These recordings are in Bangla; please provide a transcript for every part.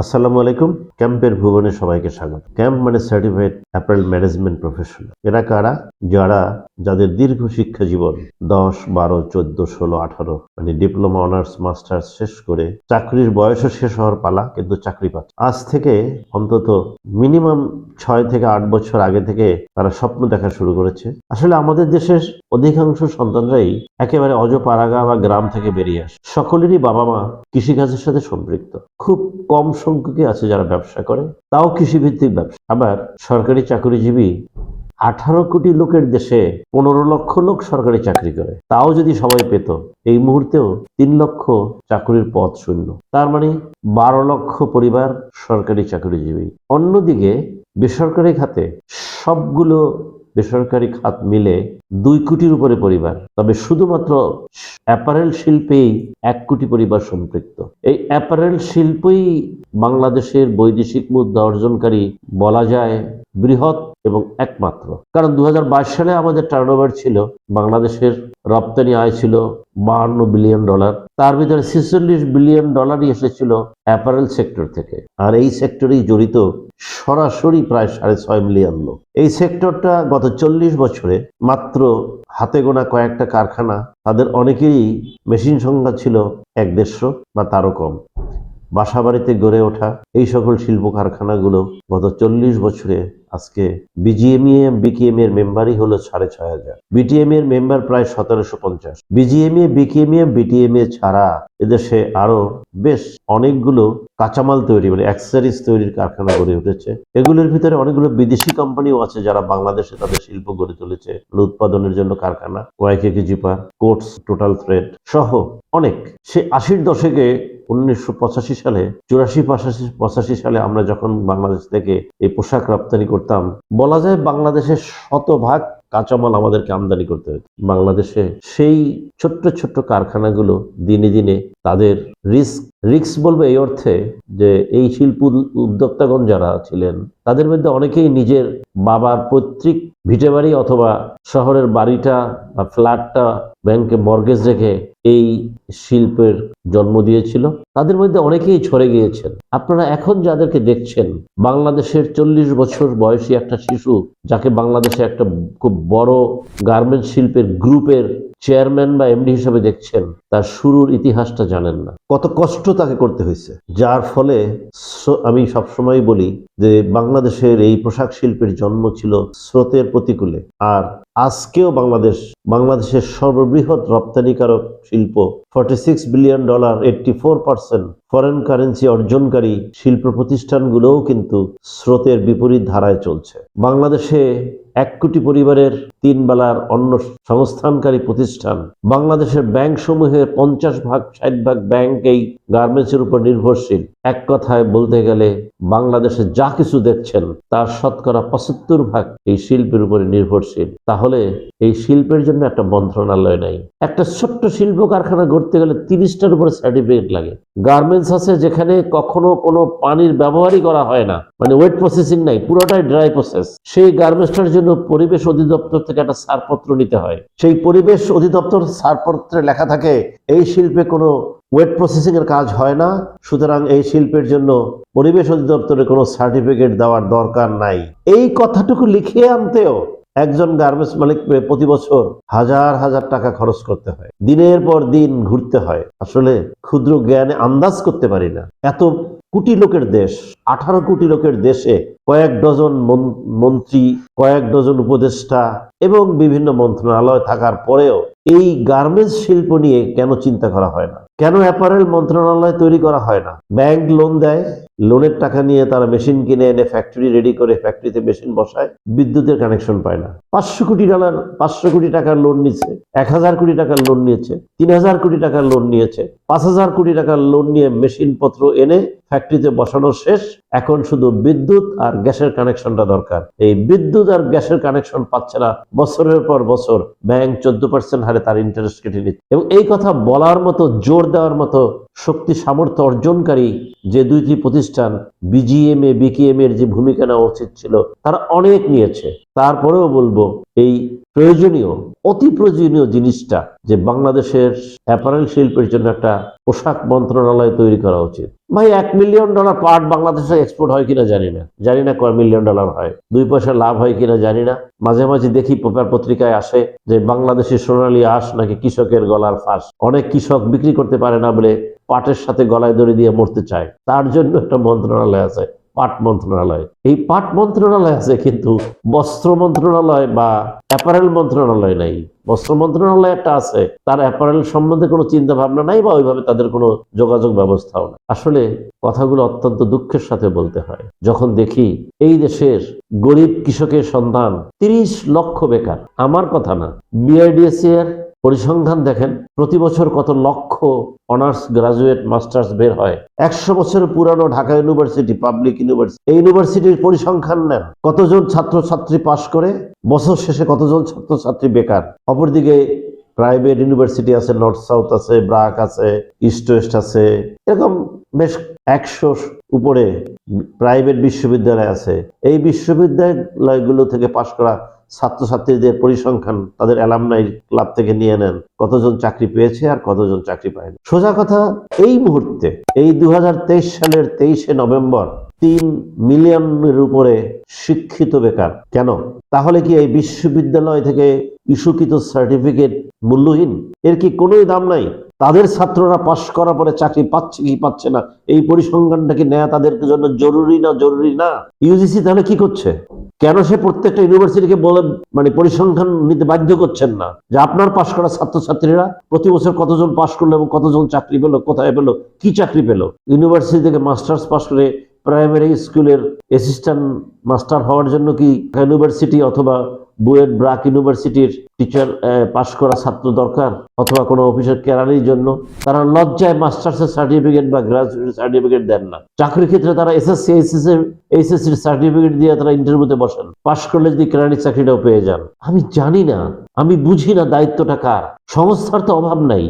আসসালামু আলাইকুম। ক্যাম্পের ভুবনে সবাইকে স্বাগত। ক্যাম্প মানে সার্টিফাইড অ্যাপারেল ম্যানেজমেন্ট প্রফেশনাল এরা কারা? যারা যাদের দীর্ঘ শিক্ষা জীবন দশ, বারো, চোদ্দ, ষোলো, আঠারো মানে ডিপ্লোমা অনার্স মাস্টার্স শেষ করে চাকরির বয়সও শেষ হওয়ার পালা, কিন্তু চাকরি পাচ্ছে। আজ থেকে অন্তত মিনিমাম ছয় থেকে আট বছর আগে থেকে তারা স্বপ্ন দেখা শুরু করেছে। আসলে আমাদের দেশের অধিকাংশ সন্তানরাই একেবারে অজপাড়াগা বা গ্রাম থেকে বেরিয়ে আসে। সকলেরই বাবা মা কৃষিকাজের সাথে সম্পৃক্ত। খুব কম সংখ্যকই আছে যারা ব্যবসা করে, তাও কৃষিভিত্তিক ব্যবসা। আবার সরকারি চাকরিজীবী আঠারো কোটি লোকের দেশে পনেরো লক্ষ লোক সরকারি চাকরি করে। তাও যদি সবাই পেত, এই মুহূর্তেও তিন লক্ষ চাকরির পদ শূন্য। তার মানে বারো লক্ষ পরিবার সরকারি চাকরিজীবী। অন্যদিকে বেসরকারি খাতে সবগুলো বেসরকারি খাত মিলে দুই কোটির উপরে পরিবার। তবে শুধুমাত্র অ্যাপারেল শিল্পেই এক কোটি পরিবার সম্পৃক্ত। এই অ্যাপারেল শিল্পই বাংলাদেশের বৈদেশিক মুদ্রা অর্জনকারী বলা যায় বৃহৎ এবং একমাত্র। কারণ দু হাজার বাইশ সালে আমাদের টার্নওভার ছিল, বাংলাদেশের রপ্তানি আয় ছিল বাহান্ন বিলিয়ন ডলার তার ভিতরে ছেচল্লিশ বিলিয়ন ডলারই এসেছিল অ্যাপারেল সেক্টর থেকে। আর এই সেক্টরেই জড়িত সরাসরি প্রায় সাড়ে ছয় মিলিয়ন লোক। এই সেক্টরটা গত চল্লিশ বছরে মাত্র হাতে গোনা কয়েকটা কারখানা, তাদের অনেকেরই মেশিন সংখ্যা ছিল এক দেড়শো বা তারও কম। বাসা বাড়িতে গড়ে ওঠা এই সকল শিল্প কারখানাগুলো গত চল্লিশ বছরে আজকে বিজিএমইএ বিকেএম এর মেম্বারই হলো সাড়ে ছয় হাজার। বিটিএম এর মেম্বার প্রায় সতেরোশো পঞ্চাশ। বিজিএমইএ বিকেএমইএ বিটিএমএ ছাড়া এদেশে আরও বেশ অনেকগুলো কাঁচামাল তৈরি মানে অ্যাক্সেসরিজ তৈরির কারখানা গড়ে উঠেছে। এগুলোর ভিতরে অনেকগুলো বিদেশি কোম্পানিও আছে যারা বাংলাদেশে তাদের শিল্প গড়ে তুলেছে। মানে উৎপাদনের জন্য কারখানা Y K zipper coats total thread সহ অনেক। সে আশির দশকে উনিশশো পঁচাশি সালে, চুরাশি পঁচাশি পঁচাশি সালে আমরা যখন বাংলাদেশ থেকে এই পোশাক রপ্তানি করতাম, বলা যায় বাংলাদেশের শতভাগ কাঁচামাল আমাদেরকে আমদানি করতে হতো। বাংলাদেশে সেই ছোট্ট ছোট্ট কারখানাগুলো দিনে দিনে তাদের রিস্ক রিস্ক বলব এই অর্থে যে এই শিল্প উদ্যোক্তাগণ যারা ছিলেন, তাদের মধ্যে অনেকেই নিজের বাবার পৈতৃক ভিটে অথবা শহরের বাড়িটা বা ফ্ল্যাটটা ব্যাংকে মর্গেজ রেখে এই শিল্পের জন্ম দিয়েছিল, তাদের মধ্যে অনেকেই ছড়ে গিয়েছেন। আপনারা এখন যাদেরকে দেখছেন, বাংলাদেশের চল্লিশ বছর বয়সী একটা শিশু, যাকে বাংলাদেশে একটা খুব বড় গার্মেন্ট শিল্পের গ্রুপের চেয়ারম্যান বা এমডি হিসেবে দেখছেন, তার শুরুর ইতিহাসটা জানেন না। কত কষ্ট তাকে করতে হয়েছে। যার ফলে আমি সবসময় বলি যে বাংলাদেশের এই পোশাক শিল্পের জন্ম ছিল স্রোতের প্রতিকূলে। আর আজকেও বাংলাদেশ, বাংলাদেশের সর্ববৃহৎ রপ্তানিকারক শিল্প forty six billion dollar eighty four percent foreign currency অর্জনকারী শিল্প প্রতিষ্ঠানগুলোও কিন্তু স্রোতের বিপরীত ধারায় চলছে। বাংলাদেশে এক কোটি পরিবারের তিন বেলার অন্ন সংস্থানকারী প্রতিষ্ঠান। বাংলাদেশের ব্যাংক সমূহের পঞ্চাশ ভাগ, ষাট ভাগ ব্যাংক এই গার্মেন্টসের উপর নির্ভরশীল। এক কথায় বলতে গেলে, বাংলাদেশে যা কিছু দেখছেন, তার শতকরা পঁচাত্তর ভাগ এই শিল্পের উপরে নির্ভরশীল। তাহলে এই শিল্পের জন্য একটা মন্ত্রণালয় নাই। একটা ছোট্ট শিল্প কারখানা গড়তে গেলে তিরিশটার উপরে সার্টিফিকেট লাগে। গার্মেন্টস আছে যেখানে কখনো কোনো পানির ব্যবহারই করা হয় না। মানে ওয়েট প্রসেসিং নাই, পুরোটাই ড্রাই প্রসেস। সেই গার্মেন্টসটার জন্য পরিবেশ অধিদপ্তর থেকে একটা ছাড়পত্র নিতে হয়। সেই পরিবেশ অধিদপ্তর ছাড়পত্রে লেখা থাকে, এই শিল্পে কোনো ওয়েট প্রসেসিং এর কাজ হয় না, সুতরাং এই শিল্পের জন্য পরিবেশ অধিদপ্তরে কোনো সার্টিফিকেট দেওয়ার দরকার নাই। এই কথাটুকু লিখিয়ে আনতেও একজন গার্মেন্টস মালিক প্রতি বছর হাজার হাজার টাকা খরচ করতে হয়। দিনের পর দিন ঘুরতে হয়। আসলে ক্ষুদ্র জ্ঞানে আন্দাজ করতে পারি না। এত কোটি লোকের দেশ, আঠারো কোটি লোকের দেশে কয়েক ডজন মন- মন্ত্রী, কয়েক ডজন উপদেষ্টা এবং বিভিন্ন মন্ত্রণালয় থাকার পরেও এই গার্মেন্টস শিল্প নিয়ে কেন চিন্তা করা হয় না? কেন অ্যাপারেল মন্ত্রণালয় তৈরি করা হয় না? ব্যাংক লোন দেয় লোনের টাকা নিয়ে তারা মেশিন কিনে এনে ফ্যাক্টরি রেডি করে ফ্যাক্টরিতে মেশিন বসায়, বিদ্যুতের কানেকশন পায় না। পাঁচশো কোটি ডলার পাঁচশো কোটি টাকার লোন নিচ্ছে, এক হাজার কোটি টাকার লোন নিয়েছে, তিন হাজার কোটি টাকার লোন নিয়েছে, পাঁচ হাজার কোটি টাকার লোন নিয়ে মেশিন পত্র এনে ফ্যাক্টরিতে বসানো শেষ। এখন শুধু বিদ্যুৎ আর গ্যাসের কানেকশনটা দরকার। এই বিদ্যুৎ আর গ্যাসের কানেকশন পাচ্ছে না, বছরের পর বছর ব্যাংক চোদ্দ পার্সেন্ট হারে তার ইন্টারেস্ট কেটে নিচ্ছে। এবং এই কথা বলার মতো, জোর দেওয়ার মতো শক্তি সামর্থ্য অর্জনকারী যে দুইটি প্রতিষ্ঠান বিজিএমএ বিকিএম এর যে ভূমিকা নেওয়া উচিত ছিল, তারা অনেক নিয়েছে। তারপরেও বলব, এই প্রয়োজনীয়, অতি প্রয়োজনীয় জিনিসটা যে বাংলাদেশের অ্যাপারেল শিল্পের জন্য একটা পোশাক মন্ত্রণালয় তৈরি করা উচিত। ভাই, এক মিলিয়ন ডলার পার্ট বাংলাদেশে এক্সপোর্ট হয় কিনা জানি না। জানি না কয় মিলিয়ন ডলার হয়। দুই পয়সা লাভ হয় কিনা জানি না। মাঝে মাঝে দেখি পেপার পত্রিকায় আসে যে বাংলাদেশের সোনালী আঁশ নাকি কৃষকের গলার ফাঁস। অনেক কৃষক বিক্রি করতে পারে না বলে পাটের সাথে গলায় দড়ি দিয়ে মরতে চায়। তার জন্য একটা মন্ত্রণালয় আছে। পাট মন্ত্রণালয়। এই পাট মন্ত্রণালয় আছে কিন্তু বস্ত্র মন্ত্রণালয় বা অ্যাপারেল মন্ত্রণালয় নাই। বস্ত্র মন্ত্রণালয় একটা আছে, তার অ্যাপারেল সম্বন্ধে কোনো চিন্তা ভাবনা নাই বা ওইভাবে তাদের কোনো যোগাযোগ ব্যবস্থাও না আসলে কথাগুলো অত্যন্ত দুঃখের সাথে বলতে হয়। যখন দেখি এই দেশের গরিব কৃষকের সন্তান তিরিশ লক্ষ বেকার, আমার কথা না বিআইডিএসি এর পরিসংখ্যান দেখেন, প্রতি বছর কত লক্ষ অনার্স গ্রাজুয়েট, মাস্টার্স বের হয়। একশো বছর পুরানো ঢাকা ইউনিভার্সিটি, পাবলিক ইউনিভার্সিটি। এই ইউনিভার্সিটির পরিসংখ্যান নেন, কতজন ছাত্রছাত্রী পাশ করে, বছর শেষে কতজন ছাত্রছাত্রী বেকার? অপরদিকে প্রাইভেট ইউনিভার্সিটি আছে, নর্থ সাউথ আছে, ব্রাক আছে, ইস্ট ওয়েস্ট আছে, এরকম বেশ একশো উপরে প্রাইভেট বিশ্ববিদ্যালয় আছে। এই বিশ্ববিদ্যালয়গুলো থেকে পাশ করা ছাত্রছাত্রীদের পরিসংখ্যান, তাদের অ্যালামনাই ক্লাব থেকে নিয়ে নেন, কতজন চাকরি পেয়েছে আর কতজন চাকরি পায়নি। সোজা কথা, এই মুহূর্তে, এই দু হাজার তেইশ সালের তেইশে নভেম্বর, তিন মিলিয়নের উপরে শিক্ষিত বেকার। কেন? তাহলে কি এই বিশ্ববিদ্যালয় থেকে ইস্যুকৃত সার্টিফিকেট মূল্যহীন? এর কি কোনোই দাম নাই? তাদের ছাত্ররা পাশ করার পরে চাকরি পাচ্ছে কি পাচ্ছে না, এই পরিসংখ্যানটা কি নেওয়া তাদের জন্য জরুরি না জরুরি না? ইউজিসি তাহলে কি করছে? কেন সে প্রত্যেকটা ইউনিভার্সিটিকে বলে মানে পরিসংখ্যান নিতে বাধ্য করছেন না? যে আপনার পাশ করা ছাত্রছাত্রীরা প্রতি বছর কতজন পাশ করল এবং কতজন চাকরি পেল, কোথায় পেল, কি চাকরি পেল? ইউনিভার্সিটি থেকে মাস্টার্স পাশ করে প্রাইমারি স্কুলের অ্যাসিস্ট্যান্ট মাস্টার হওয়ার জন্য কি ইউনিভার্সিটি অথবা বুয়েট ব্রাক ইউনিভার্সিটির টিচার পাশ করা ছাত্র দরকার অথবা কোনো অফিসের কেরানির জন্য, তারা লজ্জায় মাস্টার্সের সার্টিফিকেট বা গ্রাজুয়েট সার্টিফিকেট দেন না। চাকরির ক্ষেত্রে তারা এসএসসি এইচএসসি এইচএসসির সার্টিফিকেট দিয়ে তারা ইন্টারভিউতে বসেন। পাশ করলে যদি কেরানির চাকরিটাও পেয়ে যান। আমি জানি না, আমি বুঝি না দায়িত্বটা কার। সংস্থার তো অভাব নাই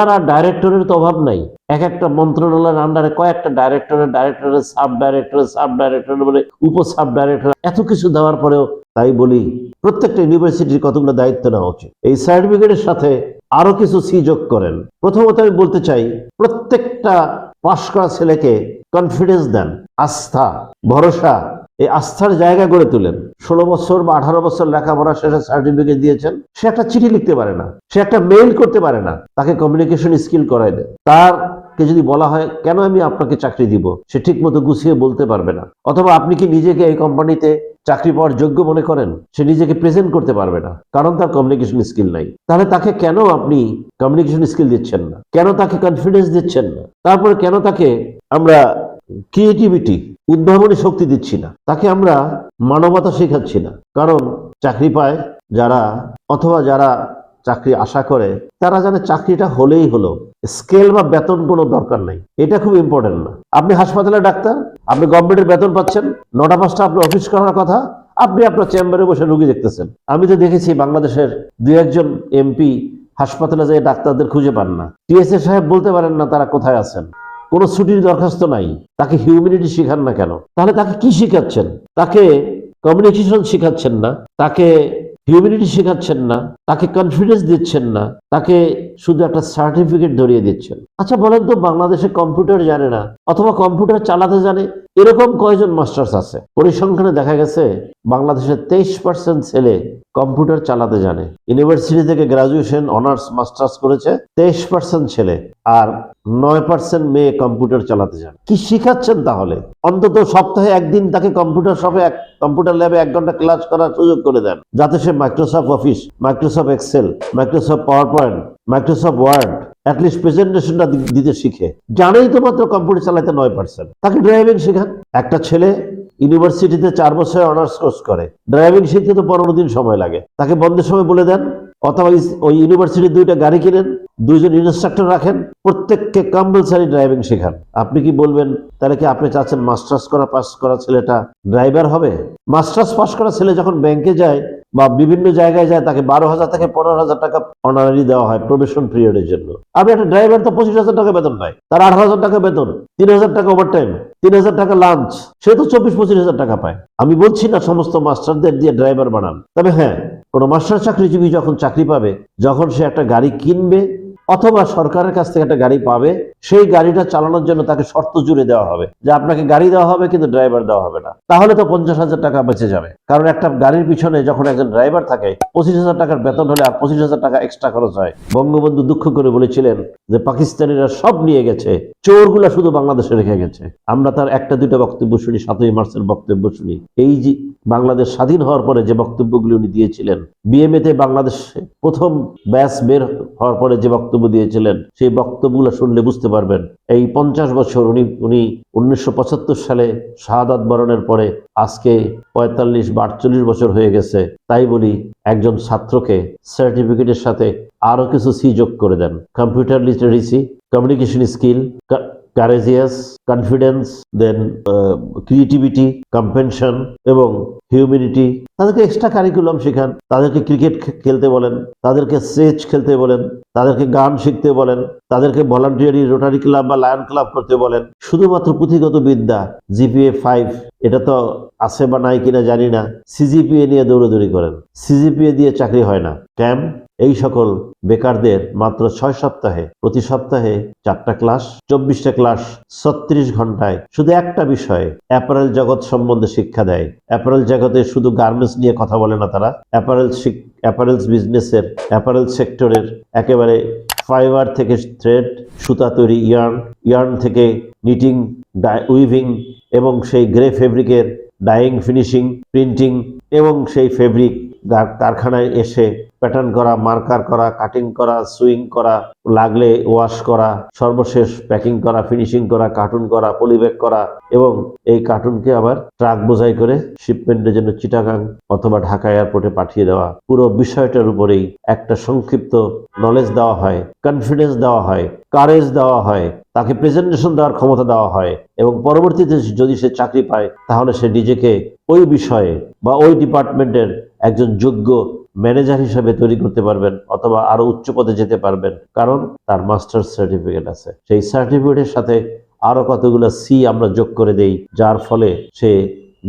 আর ডাইরেক্টরের তো অভাব নাই। এক একটা মন্ত্রণালয়ের আন্ডারে কয়েকটা ডাইরেক্টরের ডাইরেক্টরের সাব ডাইরেক্টরের সাব ডাইরেক্টর বলে উপ সাব ডাইরেক্টর এত কিছু দেওয়ার পরেও তাই বলি, প্রত্যেকটা ইউনিভার্সিটির কতগুলো দায়িত্ব নেওয়া উচিত। এই সার্টিফিকেটের সাথে আরও কিছু সি যোগ করেন। প্রথমত আমি বলতে চাই, প্রত্যেকটা পাশ করা ছেলেকে কনফিডেন্স দেন, আস্থা, ভরসা, এই আস্থার জায়গা গড়ে তুলেন। ষোলো বছর বা আঠারো বছর লেখাপড়া শেষে সার্টিফিকেট দিয়েছেন, সে একটা চিঠি লিখতে পারে না, সে একটা মেইল করতে পারে না, তাকে কমিউনিকেশন স্কিল করাই দেয় তার কে যদি বলা হয়, কেন আমি আপনাকে চাকরি দিব? সে ঠিক মতো গুছিয়ে বলতে পারবে না। অথবা আপনি কি নিজেকে এই কোম্পানিতে চাকরি পাওয়ার যোগ্য মনে করেন, সে নিজেকে প্রেজেন্ট করতে পারবে না, কারণ তার কমিউনিকেশন স্কিল নাই। তাহলে তাকে কেন আপনি কমিউনিকেশন স্কিল দিচ্ছেন না? কেন তাকে কনফিডেন্স দিচ্ছেন না? তারপরে কেন তাকে আমরা ক্রিয়েটিভিটি উদ্ভাবনী শক্তি দিচ্ছি না? তাকে আমরা মানবতা শেখাচ্ছি না। কারণ চাকরি পায় যারা, অথবা যারা চাকরি আশা করে, তারা জানে চাকরিটা হলেই হলো। স্কেল বা বেতন কোনো দরকার নাই। এটা খুব ইম্পর্টেন্ট না। আপনি হাসপাতালে ডাক্তার, আপনি গভর্নমেন্টের বেতন পাচ্ছেন, নটা পাঁচটা আপনি অফিস করার কথা, আপনি আপনার চেম্বারে বসে রুগী দেখতেছেন। আমি তো দেখেছি বাংলাদেশের দু একজন এমপি হাসপাতালে যেয়ে ডাক্তারদের খুঁজে পান না। টিএসএ সাহেব বলতে পারেন না তারা কোথায় আছেন। কোনো ছুটির দরখাস্ত নাই। তাকে হিউম্যানিটি শেখান না কেন? তাহলে তাকে কি শেখাচ্ছেন? তাকে কমিউনিকেশন শেখাচ্ছেন না। তাকে হিউম্যানিটি শেখাচ্ছেন না, তাকে কনফিডেন্স দিচ্ছেন না, তাকে শুধু একটা সার্টিফিকেট ধরিয়ে দিচ্ছেন। আচ্ছা বলেন তো, বাংলাদেশে কম্পিউটার জানে না, অথবা কম্পিউটার চালাতে জানে, এরকম কয়জন মাস্টার্স আছে? পরিসংখ্যানে দেখা গেছে বাংলাদেশের তেইশ পার্সেন্ট ছেলে কম্পিউটার চালাতে জানে। ইউনিভার্সিটি থেকে গ্রাজুয়েশন অনার্স মাস্টার্স করেছে, তেইশ পার্সেন্ট ছেলে। আর নয় পার্সেন্ট মেয়ে কম্পিউটার চালাতে জানে কি শিখাচ্ছেন তাহলে? অন্তত সপ্তাহে একদিন তাকে কম্পিউটার শপে এক কম্পিউটার ল্যাবে এক ঘণ্টা ক্লাস করার সুযোগ করে দেন। যাতে সে Microsoft Office Microsoft Excel Microsoft PowerPoint Microsoft Word at least প্রেজেন্টেশনটা দিতে শিখে। জানেই তো মাত্র কম্পিউটার চালাতে নয় পার্সেন্ট তাকে ড্রাইভিং শেখান। একটা ছেলে ইউনিভার্সিটিতে চার বছর অনার্স কোর্স করে। ড্রাইভিং শিখতে তো পনেরো দিন সময় লাগে। তাকে বন্ধের সময় বলে দেন। অথবা ওই ইউনিভার্সিটির দুইটা গাড়ি কিনেন। দুইজন ইনস্ট্রাক্টর রাখেন, প্রত্যেককে কম্পালসারি ড্রাইভিং শেখান। আপনি কি বলবেন, তাহলে কি আপনি চাচ্ছেন মাস্টার্স করা পাস করা ছেলেটা ড্রাইভার হবে? মাস্টার্স পাস করা ছেলে যখন ব্যাংকে যায় বা বিভিন্ন জায়গায় যায়, তাকে বারো হাজার থেকে পনেরো হাজার টাকা অনারারি দেওয়া হয় প্রবেশন পিরিয়ডের জন্য। আমি একটা ড্রাইভার তো পঁচিশ হাজার টাকা বেতন পায় তার আঠারো হাজার টাকা বেতন, তিন হাজার টাকা ওভার টাইম তিন হাজার টাকা লাঞ্চ সে তো চব্বিশ, পঁচিশ হাজার টাকা পায়। আমি বলছি না সমস্ত মাস্টারদের দিয়ে ড্রাইভার বানান। তবে হ্যাঁ কোনো মাস্টার চাকরিজীবী যখন চাকরি পাবে, যখন সে একটা গাড়ি কিনবে অথবা সরকারের কাছ থেকে একটা গাড়ি পাবে, সেই গাড়িটা চালানোর জন্য তাকে শর্ত জুড়ে দেওয়া হবে যে আপনাকে গাড়ি দেওয়া হবে কিন্তু ড্রাইভার দেওয়া হবে না। তাহলে তো পঞ্চাশ হাজার টাকা বেঁচে যাবে। কারণ একটা গাড়ির পিছনে যখন একজন ড্রাইভার থাকে, পঁচিশ হাজার টাকার বেতন হলে আর পঁচিশ হাজার টাকা এক্সট্রা খরচ হয়। বঙ্গবন্ধু দুঃখ করে বলেছিলেন যে পাকিস্তানিরা সব নিয়ে গেছে, চোরগুলা শুধু বাংলাদেশে রেখে গেছে। আমরা তার একটা দুটো বক্তব্য শুনি, সাতই মার্চের বক্তব্য শুনি। এই যে বাংলাদেশ স্বাধীন হওয়ার পরে যে বক্তব্যগুলি উনি দিয়েছিলেন বিএমএ তে বাংলাদেশে প্রথম ব্যাচ বের হওয়ার পরে যে বক্তব্য দিয়েছিলেন, সেই বক্তব্যগুলো শুনলে বুঝতে পারবেন। এই পঞ্চাশ বছর উনি উনি উনিশশো সালে শাহাদাত বরণের পরে আজকে পঁয়তাল্লিশ বা আটচল্লিশ বছর হয়ে গেছে, তাই বলি একজন ছাত্রকে সার্টিফিকেটের সাথে আরও কিছু সি যোগ করে দেন। Computer literacy, communication skill courageous confidence দেন ক্রিয়েটিভিটি কম্পেনশন এবং হিউম্যানিটি তাদেরকে এক্সট্রা কারিকুলাম শেখান। তাদেরকে ক্রিকেট খেলতে বলেন। তাদেরকে সেচ খেলতে বলেন। তাদেরকে গান শিখতে বলেন। তাদেরকে ভলান্টিয়ারি রোটারি ক্লাব বা লায়ন ক্লাব করতে বলেন। শুধুমাত্র পুঁথিগত বিদ্যা জিপিএ ফাইভ এটা তো আছে বা নাই কিনা জানি না। সিজিপিএ নিয়ে দৌড়াদৌড়ি করেন। সিজিপিএ দিয়ে চাকরি হয় না। ক্যাম্প এই সকল বেকারদের মাত্র ছয় সপ্তাহে, প্রতি সপ্তাহে চারটা ক্লাস, চব্বিশটা ক্লাস, ছত্রিশ ঘন্টায় শুধু একটা বিষয় অ্যাপারেল জগৎ সম্বন্ধে শিক্ষা দেয়। অ্যাপারেল জগতে শুধু গার্মেন্টস নিয়ে কথা বলে না তারা। অ্যাপারেল অ্যাপারেলস বিজনেসের, অ্যাপারেল সেক্টরের একেবারে ফাইবার থেকে থ্রেড, সুতা তৈরি ইয়ার্ন ইয়ার্ন থেকে নিটিং উইভিং এবং সেই গ্রে ফেব্রিকের ডাইং ফিনিশিং, প্রিন্টিং এবং সেই ফেব্রিক কারখানায় এসে প্যাটার্ন করা মার্কার করা কাটিং করা সুইং করা, লাগলে ওয়াশ করা, সর্বশেষ প্যাকিং করা ফিনিশিং করা কার্টুন করা পলিব্যাগ করা এবং এই কার্টুনকে আবার ট্রাক বোঝাই করে শিপমেন্টের জন্য চিটাগাং অথবা ঢাকা এয়ারপোর্টে পাঠিয়ে দেওয়া। পুরো বিষয়টার উপরেই একটা সংক্ষিপ্ত নলেজ দেওয়া হয় কনফিডেন্স দেওয়া হয় কারেজ দেওয়া হয়, তাকে প্রেজেন্টেশন দেওয়ার ক্ষমতা দেওয়া হয় এবং পরবর্তীতে যদি সে চাকরি পায়, তাহলে সে নিজেকে ওই বিষয়ে বা ওই ডিপার্টমেন্টের একজন যোগ্য ম্যানেজার হিসাবে তৈরি করতে পারবেন অথবা আরও উচ্চ পদে যেতে পারবেন, কারণ তার মাস্টার্স সার্টিফিকেট আছে। সেই সার্টিফিকেটের সাথে আরও কতগুলো সি আমরা যোগ করে দেই, যার ফলে সে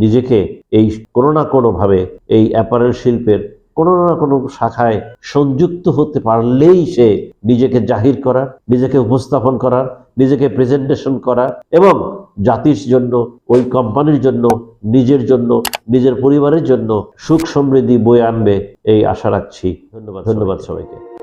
নিজেকে এই কোনো না কোনোভাবে এই অ্যাপারেল শিল্পের কোনো না কোনো শাখায় সংযুক্ত হতে পারলেই সে নিজেকে জাহির করার নিজেকে উপস্থাপন করার নিজেকে প্রেজেন্টেশন করার এবং জাতির জন্য, ওই কোম্পানির জন্য, নিজের জন্য, নিজের পরিবারের জন্য সুখ সমৃদ্ধি বয়ে আনবে, এই আশা রাখছি। ধন্যবাদ ধন্যবাদ সবাইকে।